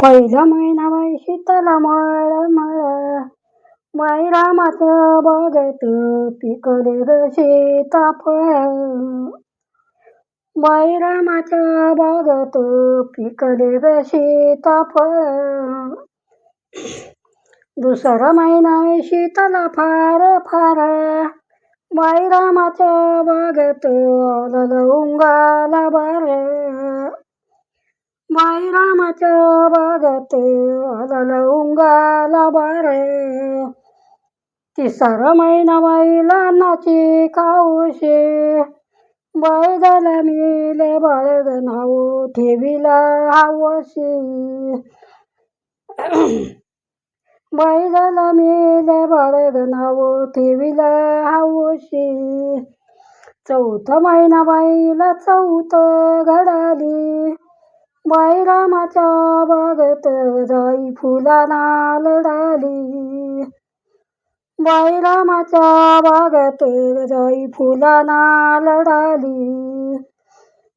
पहिला महिना बाई शीतला मळ मळ बाई रामाचं बघत पिकले ग सीताफळ बाई रामाचं बघत पिकले ग सीताफळ दुसरा महिना शीतला फार फार बाई रामाचं बघत आलं उंगाला बार बाई रामाचं लवंगाला आलं उंगाला बार. महिना बाईला नाची खाऊशे बाई झाला मिले बाळग नाव ठेवीला हावशी. बाई झाला मिले बाळग नाव ठेवीला हावशी. चौथा महिना बाईला चौथ घडाली. बायरामाच्या बागत जाई फुलाना लढाली. बायरामाच्या बागत जाई फुलाना लढाली.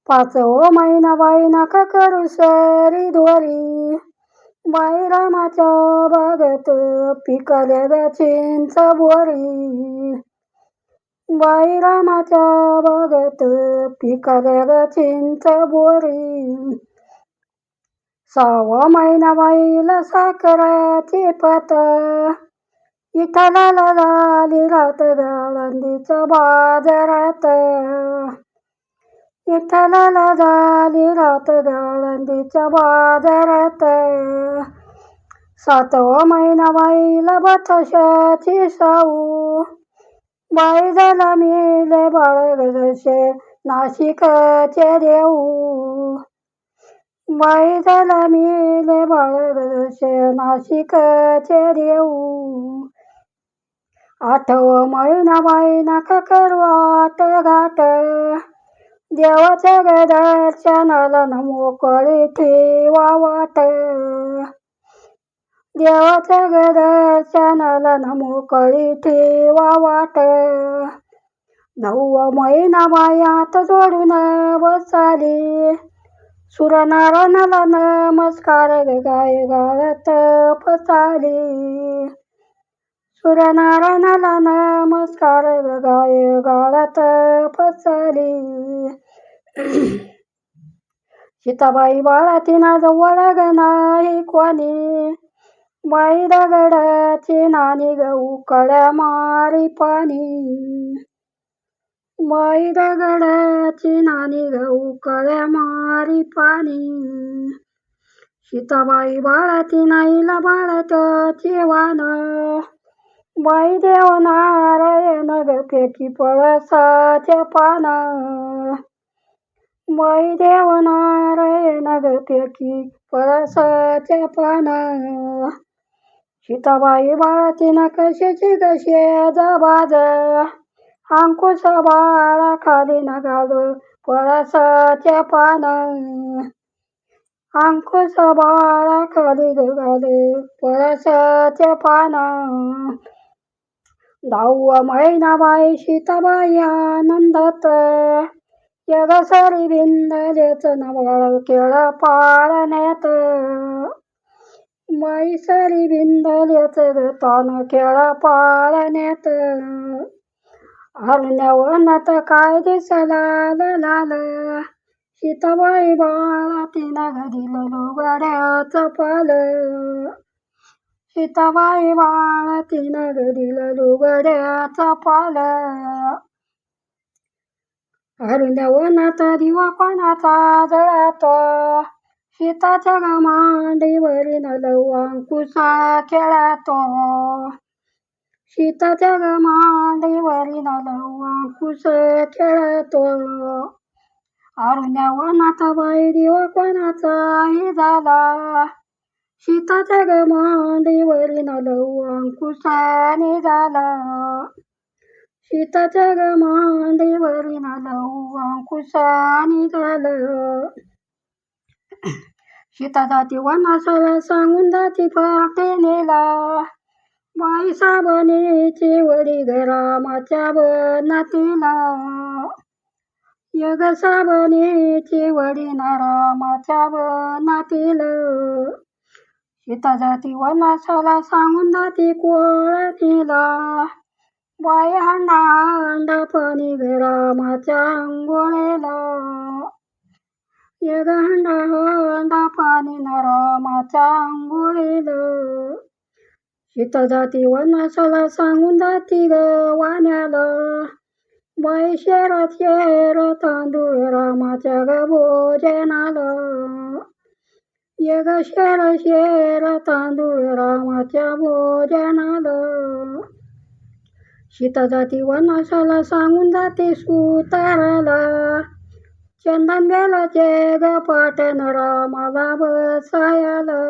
पाचवो महिना बाई नका करू सरी ध्वरी. भायरामाच्या बागत पिकाल्या ग चिंच बोरी बायरामाच्या बागत पिकाल्या ग चिंच बोरी सहावा महिना वाईल साखराची पत. इथला झाली रात गाळंदीच्या बाजारात. इथला झाली रात गाळंदीच्या बाजारात. सातवा महिना वाईल बथशाची साऊ. बाई झाला मिले बाळ नाशिकचे देऊ. बाई झाला मिले बाळ जसे नाशिकचे देऊ. आठव मैना मैना नका घाट. देवाच्या गदर्शनाला न मोकळी ठेवा वाट. देवाच्या गदर्शनाला न मोकळी ठेवा वाट. नऊ महिना मायात जोडून बसाली. सुरनारायणाला नमस्कार ग गाय गाळत पसारी सुरनारायणाला नमस्कार ग गाय गाळत पसारी सीताबाई बाळा तिना जवळ ग नाही कोणी. बाई दगडाची नानी गऊ कड्या मारी पाणी. बाई दगडाची नानी ग कळ्या मारी पाणी सीताबाई बाळाची नाईला बाळाच्या वान बाई देव नारायण ग फेकी पळसाच्या पान. बाई देव नारायण ग फेकी पळसाच्या पान. सीताबाई बाळाची ना कशाची कशी जबाज अंकुश बाळा खाली न घालू पळसाच्या पान अंकुश बाळा खाली घालू पळसाच्या पान दहावा महिना बाई सीताबाई आनंदात यगसरी बिंदलेच नवाळ केळ पाळण्यात मैसरी सरी बिंदलेच तान केळ पाळण्यात हरण्यावनात काय दिसला लाल सीताबाई बाळा तिनं घडील लुगड्याचं पाल सीताबाई बाळा तिनं घरी लुगड्याचं पाल हरण्यावनात दिवा कोणाचा जळतो? सीताच्या गमांडीवरील लव अंकुश खेळतो. सीताच्या गमांडीवरील लव अंकुश खेळतो अरण्यावनात बाई दिवा कोणाचाही झाला शीताच्या गमांडीवरील लव अंकुशाने झाला शीताच्या गमांडीवरील लव अंकुशाने झालं सीता जाती वनासाला सांगून जाती फाटे नेला. बाई साबणेची वडी घरामाच्या बनातीला यग साबणेची वडील रामाच्या वनातील सीता जाती वनासाला सांगून जाती कोळतीला. बाय हंडा हांडा पाणी ग रामाच्या अंघोळेला यग हंडा पाणी न अंघोळेला सीता जाती वनासाला सांगून जाती ग वाण्याला बाई शेरात शेर तांदूळ रामाच्या ग भोजनाला ग शेर शेर तांदूळ रामाच्या भोजनाला शीता जाती वनासाला सांगून जाते सुताराला चंदन बेलाचे ग पाटण रामाला बसायला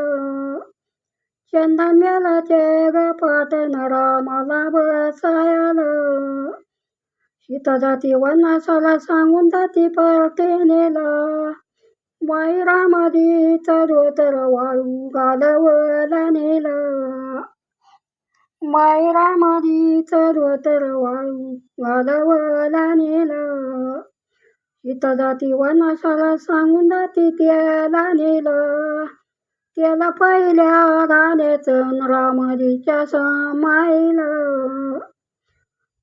चंदन बेलाचे ग पाटण रामाला बसायला. शीत जाती वनासाला सांगून जाती परतेनेला बाई रामादीचा धोतर वाळू घालवला नेला. बाई रामादीचा धोतर वाळू घालवला नेला. शीत जाती वनासाला सांगून जाती त्याला नेलं. त्याला पहिल्या गाण्याचं रामजीच्या समाईल.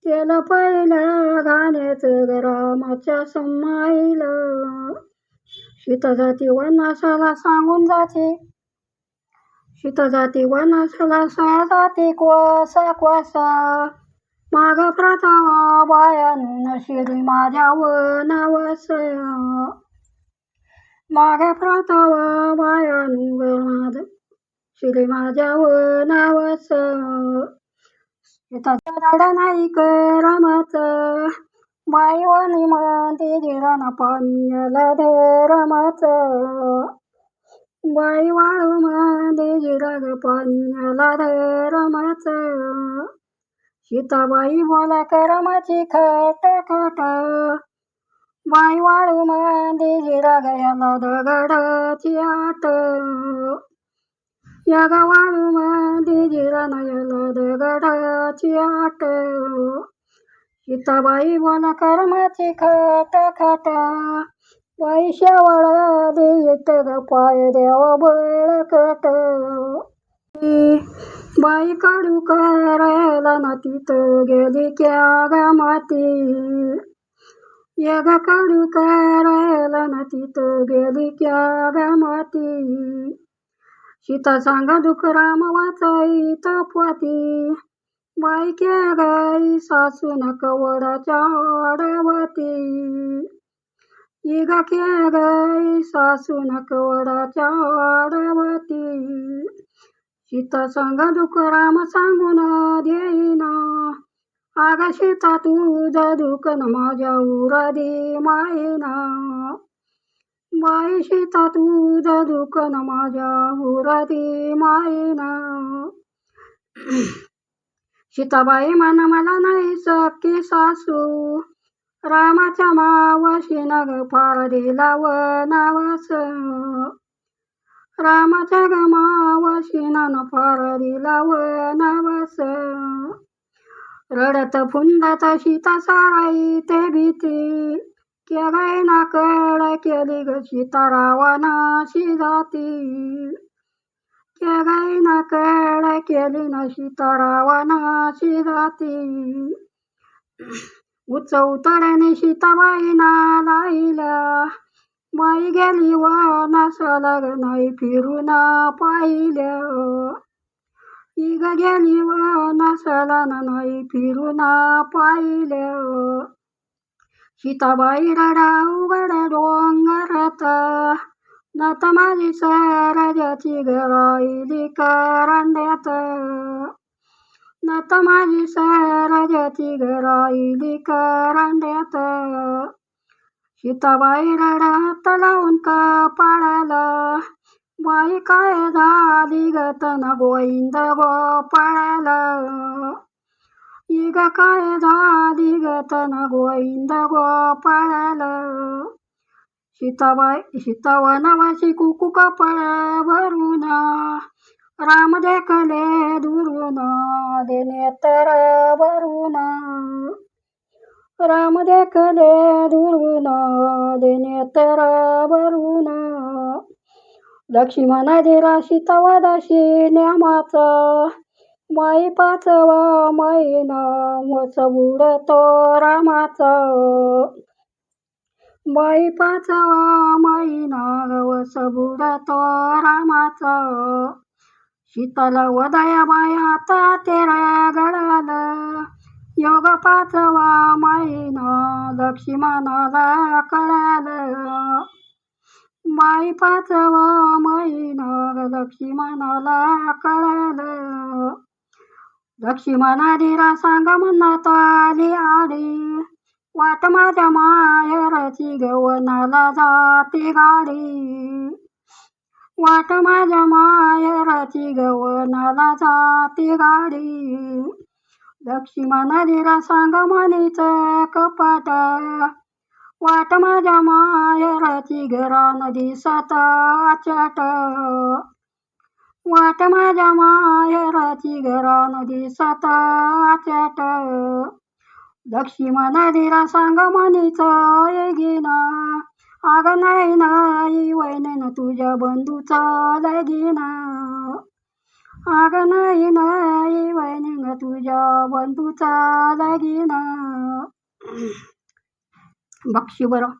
त्याला पहिल्या गाण्याचं रामाच्या समाईल. शीत जाती वनासाला सांगून जाते. शीत जाती वनासाला सा जाते क्वासा क्वासा माग प्रथमा बायान शिरी माझ्या वनावस. माग प्रथमा मायानुवाद श्री माझ्याव नावस वनावस नाही करमत बाई वनी मध्ये जिरण दे धरमत बाई वाळू मध्ये जिरग दे धरमत सीताबाई बोला करमाची खट खट पाय वाळू मध्ये जिरा गयाला दगडाची आट या गावाळू मध्ये जिरा नयाला दगडाची आट सीताबाई बोला करमाची खट खट बाई शेवळ देत ग पाय देवा बळकट बाई काढू करायला ना तिथं गेली क्या ग माती. यग काढू करायला ना तिथं गेली क्या ग माती? सीता सांगा दुःख राम वाचाई तपवाती बाई गाई सासू कवडाच्या आडवती. इग क्या गाई सासू कवडाच्या आडवती. सीता सांगा दुःख राम सांगून देईना. आग तू तुझं दुःख माझ्या उरादी मायना. बाई तू तुझं दुःख माझ्या उरादी मायना. सीताबाई मन मला नाही सखी सासू. रामाच्या मावशी नग फार दिला नावस. रामाच्या ग मावशी न फार दिला नावस. रडत फुंदत सीता साराई ते भीती. के ना कळ केली ग सीता रावणाशी जाती. के ना कळ केली ना सीता रावणाशी जाती. उच उतड्याने सीताबाई ना लाईला. बाई गेली वनासाला सलग नाही फिरून पाहिल्या इग गेली वनासाला न नाही फिरून पाहिल्या सीताबाई रडा उघड डोंगरात नत माझी सरजाची गराईली करंड्यात नत माझी सरजाची गराईली करंड्यात सीताबाई रडात हात लावून कपाळाला बाई काय झाली गतन गोविंद गोपाळ इग काय झाली गतन गोविंद गोपाळ सीताबाई सीता वनवासी कुकू भरून राम देखले दुरून देणे तर भरून राम देखले दुरून देणे तर भरून लक्ष्मण दिरा सीतावदाशी न्यामाचा. माई पाचवा माईना मोच बुडतो रामाचा. माई पाचवा माईना गवस बुडतो रामाचा. शीतल वदया मायाता तेरा गळाल योग पाचवा माईना लक्ष्मणाला कळाल. माई पाचवा माईना लक्ष्मणाला कळाल. लक्ष्मणादिरा सांग म्हणत आली आली वाट माझ्या मायरची गवनाला जाते गाडी. वाट माझ्या मायरची गवनाला जाते गाडी. लक्ष्मणादिरा सांग म्हणीच कपाट वाट माझ्या मायराची घरा नदी सताचट वाट माझ्या मायराची घरा नदी सताचट लक्ष्मण नदीला सांग म्हणीच येगिना आग नाही नाही वैनेन तुझ्या बंधूचा लगिना आग नाही नाही वैनेन तुझ्या बंधूचा लगीना बक्षी बरं